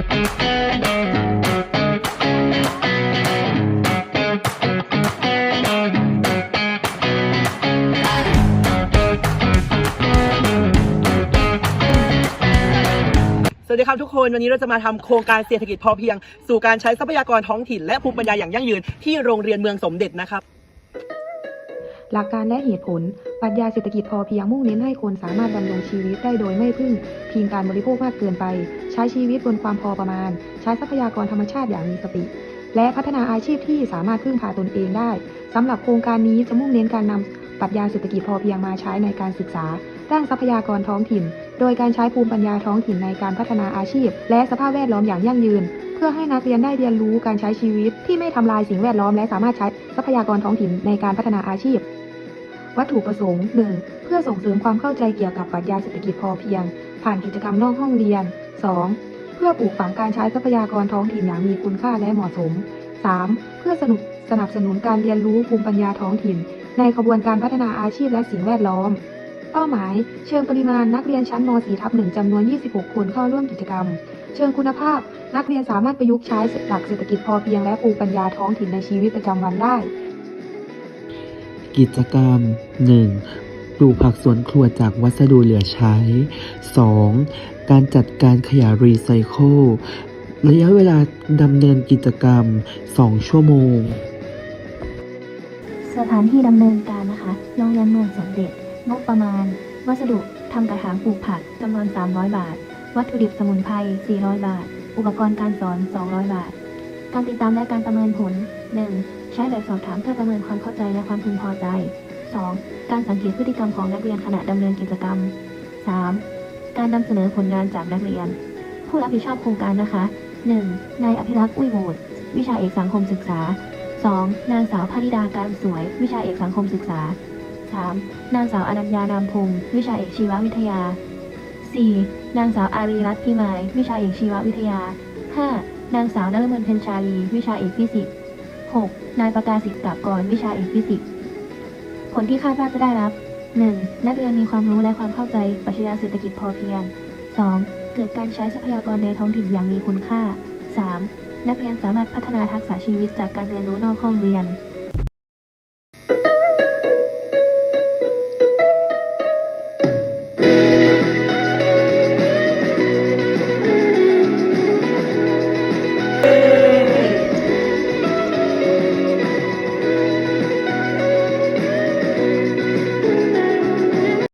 สวัสดีครับทุกคนวันนี้เราจะมาทำโครงการเศรษฐกิจพอเพียง สู่การใช้ทรัพยากรท้องถิ่นและภูมิปัญญาอย่างยั่งยืนที่โรงเรียนเมืองสมเด็จนะครับ หลักการและเหตุผล ปรัชญาเศรษฐกิจพอเพียงมุ่งเน้นให้คนสามารถดำรงชีวิตได้โดยไม่พึ่งพิงการบริโภคมากเกินไป ใช้ชีวิตบนความพอประมาณ ใช้ทรัพยากรธรรมชาติอย่างมีสติ และพัฒนาอาชีพที่สามารถพึ่งพาตนเองได้สำหรับโครงการนี้จะมุ่งเน้นการนำปรัชญาเศรษฐกิจพอเพียงมาใช้ในการศึกษาด้านทรัพยากรท้องถิ่น โดยการใช้ภูมิปัญญาท้องถิ่นในการพัฒนาอาชีพ และสภาพแวดล้อมอย่างยั่งยืน เพื่อให้นักเรียนได้เรียนรู้การใช้ชีวิตที่ไม่ทำลายสิ่งแวดล้อมและสามารถใช้ทรัพยากรท้องถิ่นในการพัฒนาอาชีพ วัตถุประสงค์ 1. เพื่อส่งเสริมความเข้าใจเกี่ยวกับปรัชญาเศรษฐกิจพอเพียง ผ่านกิจกรรมนอกห้องเรียน 2. เพื่อปลูกฝังการใช้ทรัพยากรท้องถิ่นอย่างมีคุณค่าและเหมาะสม 3. เพื่อสนุกสนับสนุนการเรียนรู้ภูมิปัญญาท้องถิ่น ในขบวนการพัฒนาอาชีพและสิ่งแวดล้อม เป้าหมาย เชิงปริมาณนักเรียนชั้นม .4 ทับ1จำนวน 26 คนเข้าร่วมกิจกรรม เชิงคุณภาพ นักเรียนสามารถประยุกต์ใช้หลักเศรษฐกิจพอเพียงและภูมิปัญญาท้องถิ่นในชีวิตประจำวันได้ กิจกรรม 1. ปลูกผักสวนครัวจากวัสดุเหลือใช้ 2. การจัดการขยะรีไซเคิลระยะเวลาดำเนินกิจกรรม 2 ชั่วโมง สถานที่ดำเนินการนะคะโรงเรียนเมืองสมเด็จ งบประมาณ วัสดุทำกระถางปลูกผักจำนวน 300 บาท วัตถุดิบสมุนไพร 400 บาท อุปกรณ์การสอน 200 บาท การติดตามและการประเมินผล 1. ใช้แบบสอบถามเพื่อประเมินความเข้าใจและความพึงพอใจ 2. การสังเกตพฤติกรรมของนักเรียนขณะดำเนินกิจกรรม 3. การนำเสนอผลงานจากนักเรียน ผู้รับผิดชอบโครงการนะคะ 1. นายอภิรักษ์อุ้ยโหวดวิชาเอกสังคมศึกษา 2. นางสาวพนิดาการสวย วิชาเอกสังคมศึกษา 3. นางสาวอนัญญานามพงศ์วิชาเอกชีววิทยา 4. นางสาวอารีรัตน์พิมาย วิชาเอกชีววิทยา 5. นางสาวนฤมลเพ็ญชาลี วิชาเอกฟิสิกส์ 6. นายประกาศิษฐ์กาบกรวิชาเอกฟิสิกส์ ผลที่คาดว่าจะได้รับ 1. นักเรียนมีความรู้และความเข้าใจปรัชญาเศรษฐกิจพอเพียง 2. เกิดการใช้ทรัพยากรในท้องถิ่นอย่างมีคุณค่า 3. นักเรียนสามารถพัฒนาทักษะชีวิตจากการเรียนรู้นอกห้องเรียน